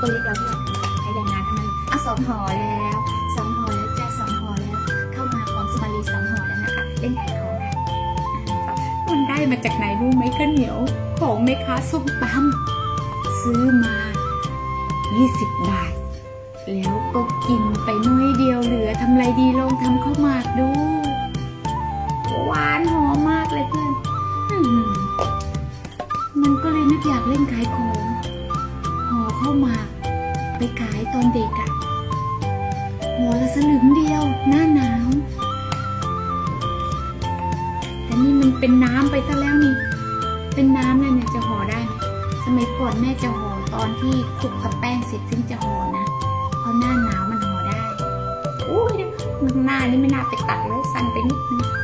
สองห่อแล้วสองห่อแล้วจ้าสองห่อแล้ว เข้ามาของสมารีสองห่อแล้วนะคะเล่นขายของค่ะมันได้มาจากไหนรู้ไหมข้าวเหนียวของแม่ค้าส้มตำซื้อมา 20 บาท แล้วก็กินไปน้อยเดียวเหลือทำไรดีลองทำข้าวหมากดูหวานหอมมากเลยเพื่อนมันก็เลยนึกอยากเล่นขายของ ข้าวหมากไปขายตอนเด็กอะหัวละสลึงเดียว หน้าหนาวแต่นี่มันเป็นน้ำไปซะแล้วนี่ เป็นน้ำเลยเนี่ยจะห่อได้ สมัยก่อนแม่จะห่อตอนที่คลุกกับแป้งเสร็จถึงจะห่อนะเพราะหน้าหนาวมันห่อได้อุ้ยหน้านี่ไม่น่าไปตัดเลยสั้นไปนิดนึง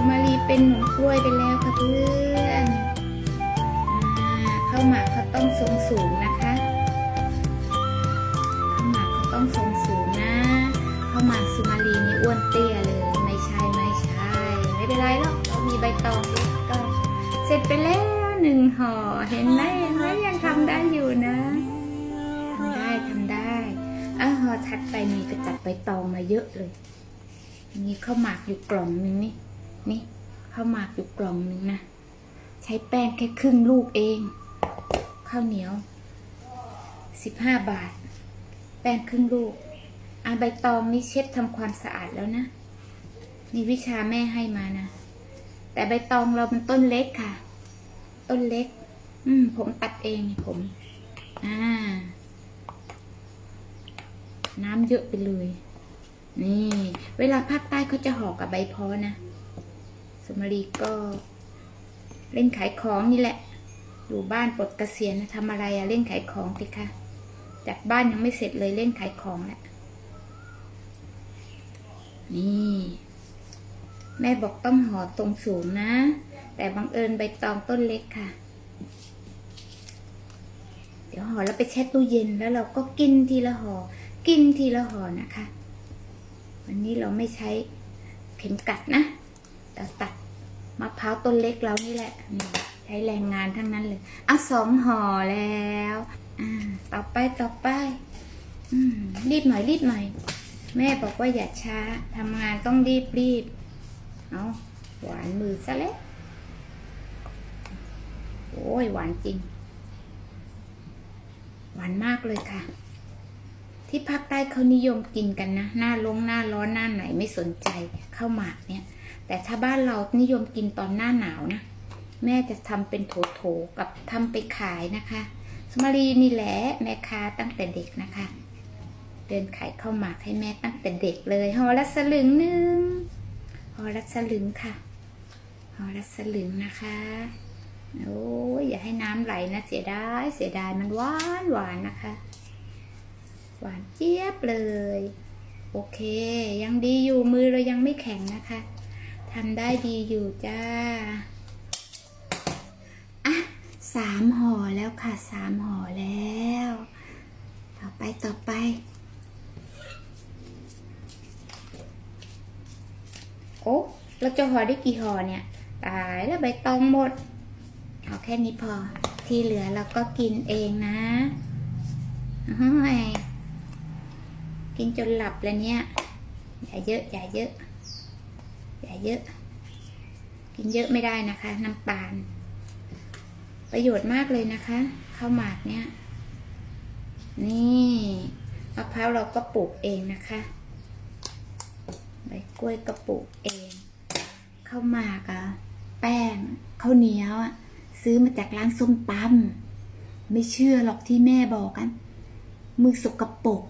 สุมารีเป็นขนมกล้วยไปแล้วค่ะเพื่อนข้าวหมากเขาต้องทรงสูงนะคะข้าวหมากเขาต้องทรงสูงนะข้าวหมากสุมารีนี่อ้วนเตี้ยเลย ไม่ใช่ไม่ใช่ไม่เป็นไรหรอกเรามีใบตองก็เสร็จไปแล้วหนึ่งห่อเห็นไหมเห็นไหมยังทำได้อยู่นะทำได้ทำได้อะห่อถัดไปมีกระจัดใบตองมาเยอะเลยมีข้าวหมากอยู่กล่องนึงนี่ นี่ข้าวหมากอยู่กล่องหนึ่งนะ ใช้แป้งแค่ครึ่งลูกเอง ข้าวเหนียวสิบห้าบาท แป้งครึ่งลูกอะใบตองนี่เช็ดทำความสะอาดแล้วนะ นี่วิชาแม่ให้มานะ แต่ใบตองเรามันต้นเล็กค่ะ ต้นเล็ก อืม ผมตัดเองผม อ่า น้ำเยอะไปเลย นี่ เวลาภาคใต้เขาจะห่อกับใบพอนะ สมรีก็เล่นขายของนี่แหละ อยู่บ้านปลดเกษียณทำอะไรอะเล่นขายของสิคะ จากบ้านยังไม่เสร็จเลยเล่นขายของแหละ นี่ แม่บอกต้องห่อตรงสูงนะ แต่บังเอิญใบตองต้นเล็กค่ะ เดี๋ยวห่อแล้วไปแช่ตู้เย็นแล้วเราก็กินทีละห่อ กินทีละห่อนะคะ วันนี้เราไม่ใช้เข็มกัดนะแต่ตัด มะพร้าวต้นเล็กเรานี่แหละใช้แรงงานทั้งนั้นเลยอะสองห่อแล้วอ่าต่อไปต่อไปอืมรีบหน่อยรีบหน่อยแม่บอกว่าอย่าช้าทำงานต้องรีบรีบเอาหวานมือซะแล้วโอ้ยหวานจริง หวานมากเลยค่ะ ที่ภาคใต้เขานิยมกินกันนะ หน้าลงหน้าร้อนหน้าไหนไม่สนใจข้าวหมากเนี่ย แต่ถ้าบ้านเรานิยมกินตอนหน้าหนาวนะ แม่จะทำเป็นโถๆกับทำไปขายนะคะ สมารีนี่แหละแม่ค้าตั้งแต่เด็กนะคะ เดินขายข้าวหมากให้แม่ตั้งแต่เด็กเลยหอละสลึงหนึ่งหอรัสลึงค่ะหอรัสลึงนะคะโอ้ยอย่าให้น้ำไหลนะเสียดายเสียดายมันหวานหวานนะคะ หวานเจี๊ยบเลย โอเค ยังดีอยู่มือเรายังไม่แข็งนะคะ ทำได้ดีอยู่จ้า อะสามห่อแล้วค่ะสามห่อแล้ว ต่อไปต่อไป โอ้เราจะห่อได้กี่ห่อเนี่ย ตายแล้วใบตองหมด เอาแค่นี้พอ ที่เหลือเราก็กินเองนะเฮ้ยกินจนหลับแล้วเนี่ย อย่าเยอะ อย่าเยอะ อย่าเยอะ กินเยอะไม่ได้นะคะ น้ำตาล ประโยชน์มากเลยนะคะข้าวหมากเนี่ย นี่มะพร้าวเราก็ปลูกเองนะคะใบกล้วยก็ปลูกเองข้าวหมากอะแป้งข้าวเหนียวอะซื้อมาจากร้านส้มตำไม่เชื่อหรอกที่แม่บอกกัน มือสกปรก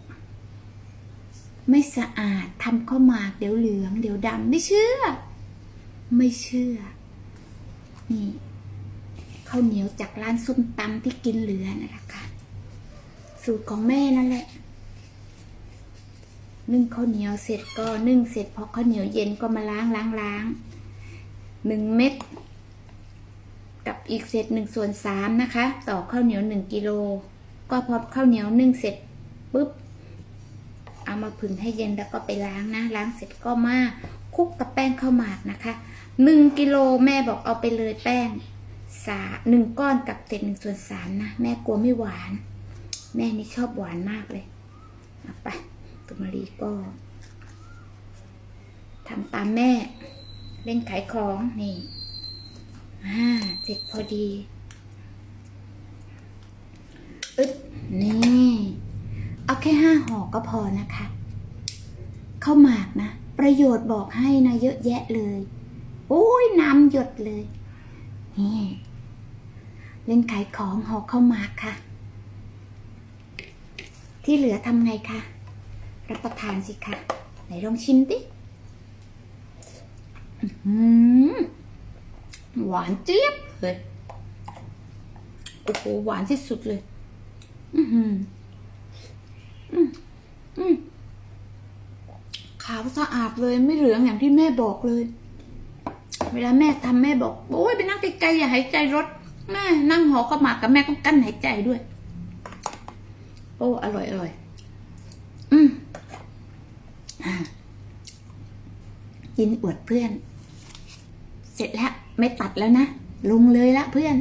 ไม่สะอาดทำข้าวหมากเดี๋ยวเหลือง เดี๋ยวดำไม่เชื่อ ไม่เชื่อ นี่ข้าวเหนียวจากร้านส้มตำที่กินเหลือนั่นแหละค่ะ สูตรของแม่นั่นแหละ นึ่งข้าวเหนียวเสร็จก็นึ่งเสร็จพอข้าวเหนียวเย็นก็มาล้างล้างล้างหนึ่งเม็ดกับอีกเศษหนึ่งส่วนสามนะคะ ต่อข้าวเหนียวหนึ่งกิโลก็พอข้าวเหนียวนึ่งเสร็จปุ๊บ มาผึ่งให้เย็นแล้วก็ไปล้างนะ ล้างเสร็จก็มาคลุกกับแป้งข้าวหมากนะคะหนึ่งกิโลแม่บอกเอาไปเลยแป้งสาหนึ่งก้อนกับเศษหนึ่งส่วนสามนะแม่กลัวไม่หวาน แม่นี่ชอบหวานมากเลยเอาไปตุมารีก็ทำตามแม่ เล่นขายของนี่อ่าเสร็จพอดี อึ๊บนี่ เอาแค่ห้าห่อก็พอนะคะข้าวหมากนะ ประโยชน์บอกให้นะเยอะแยะเลย โอ้ยน้ำหยดเลยนี่เล่นขายของห่อข้าวหมากค่ะ ที่เหลือทำไงคะรับประทานสิคะไหนลองชิมดิหวานเจี๊ยบเลยโอ้โหหวานที่สุดเลย อือหือ ขาวสะอาดเลยไม่เหลืองอย่างที่แม่บอกเลย เวลาแม่ทำแม่บอก โอ้ยไปนั่งไกลๆอย่าหายใจรถแม่นั่งหอข้าวหมากกับแม่ต้องกั้นหายใจด้วย โอ้อร่อยอร่อยอืมอ่ากินอวดเพื่อน เสร็จแล้วไม่ตัดแล้วนะ ลงเลยละเพื่อน